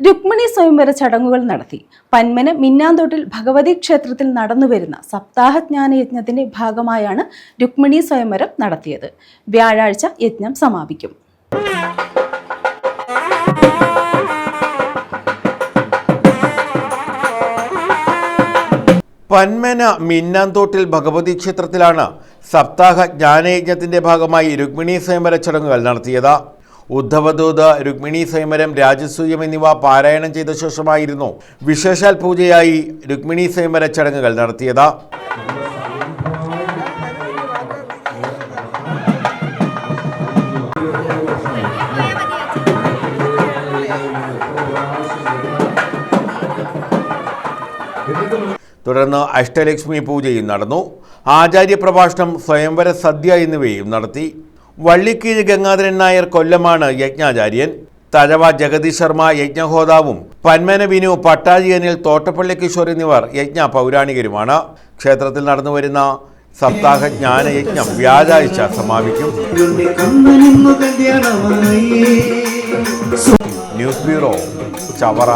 രുക്മിണി സ്വയംവര ചടങ്ങുകൾ നടത്തി. പന്മന മിന്നാന്തോട്ടിൽ ഭഗവതി ക്ഷേത്രത്തിൽ നടന്നുവരുന്ന സപ്താഹജ്ഞാന യജ്ഞത്തിന്റെ ഭാഗമായാണ് രുക്മിണി സ്വയംവരം നടത്തിയത്. വ്യാഴാഴ്ച യജ്ഞം സമാപിക്കും. പന്മന മിന്നാന്തോട്ടിൽ ഭഗവതി ക്ഷേത്രത്തിലാണ് സപ്താഹ ജ്ഞാനയജ്ഞത്തിന്റെ ഭാഗമായി രുക്മിണി സ്വയംവര ചടങ്ങുകൾ നടത്തിയത്. ഉദ്ധവദൂത് രുക്മിണി സ്വയംവരം രാജസൂയം എന്നിവ പാരായണം ചെയ്ത ശേഷമായിരുന്നു വിശേഷാൽ പൂജയായി രുക്മിണി സ്വയംവര ചടങ്ങുകൾ നടത്തിയത്. തുടർന്ന് അഷ്ടലക്ഷ്മി പൂജയും നടന്നു. ആചാര്യ പ്രഭാഷണം സ്വയംവര സദ്യ എന്നിവയും നടത്തി. വള്ളിക്കീഴ് ഗംഗാധരൻ നായർ കൊല്ലമാണ് യജ്ഞാചാര്യൻ. തഴവ ജഗദീഷ് ശർമ്മ യജ്ഞഹോതാവും. പന്മന വിനു പട്ടാജിയനിൽ തോട്ടപ്പള്ളി കിഷോർ എന്നിവർ യജ്ഞ പൗരാണികരുമാണ്. ക്ഷേത്രത്തിൽ നടന്നുവരുന്ന സപ്താഹ ജ്ഞാനയജ്ഞം വ്യാഴാഴ്ച സമാപിക്കും. News bureau Chavara.